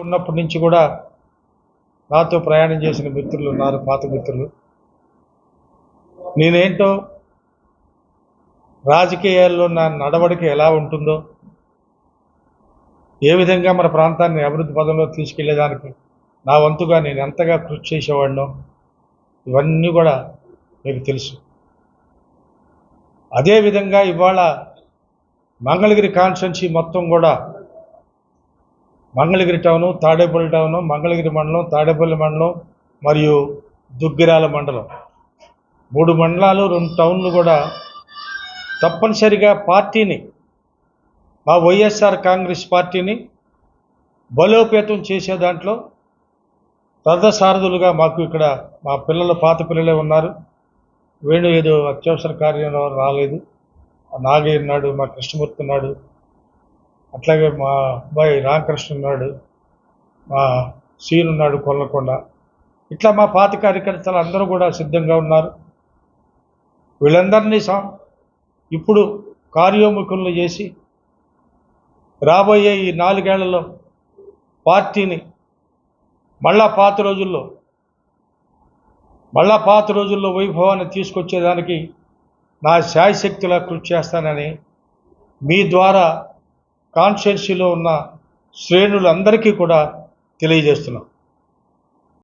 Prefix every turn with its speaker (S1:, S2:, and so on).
S1: ఉన్నప్పటి నుంచి కూడా నాతో ప్రయాణం చేసిన మిత్రులు ఉన్నారు పాత మిత్రులు. నేనేంటో రాజకీయాల్లో నా నడవడిక ఎలా ఉంటుందో ఏ విధంగా మన ప్రాంతాన్ని అభివృద్ధి పదంలో తీసుకెళ్ళేదానికి నా వంతుగా నేను ఎంతగా కృషి చేసేవాడినో ఇవన్నీ కూడా మీకు తెలుసు. అదేవిధంగా ఇవాళ మంగళగిరి కాన్స్టెన్సీ మొత్తం కూడా మంగళగిరి టౌను తాడేపల్లి టౌను మంగళగిరి మండలం తాడేపల్లి మండలం మరియు దుగ్గిరాల మండలం. మూడు మండలాలు రెండు టౌన్లు కూడా తప్పనిసరిగా పార్టీని మా వైఎస్ఆర్ కాంగ్రెస్ పార్టీని బలోపేతం చేసే దాంట్లో రథసారథులుగా మాకు ఇక్కడ మా పిల్లలు పాత పిల్లలే ఉన్నారు. వేణు ఏదో అత్యవసర కార్యంలో రాలేదు. నాగయ్య ఉన్నాడు మా కృష్ణమూర్తి ఉన్నాడు అట్లాగే మా అబ్బాయి రామకృష్ణ ఉన్నాడు మా సీన్ ఉన్నాడు కొల్లకొండ. ఇట్లా మా పాత కార్యకర్తలు అందరూ కూడా సిద్ధంగా ఉన్నారు. వీళ్ళందరినీ సా ఇప్పుడు కార్యోముఖులను చేసి రాబోయే ఈ నాలుగేళ్ళలో పార్టీని మళ్ళా పాత రోజుల్లో మళ్ళా పాత రోజుల్లో వైభవాన్ని తీసుకొచ్చేదానికి నా శాయశక్తిలా కృషి చేస్తానని మీ ద్వారా కాన్స్టిట్యున్సీలో ఉన్న శ్రేణులందరికీ కూడా తెలియజేస్తున్నాం.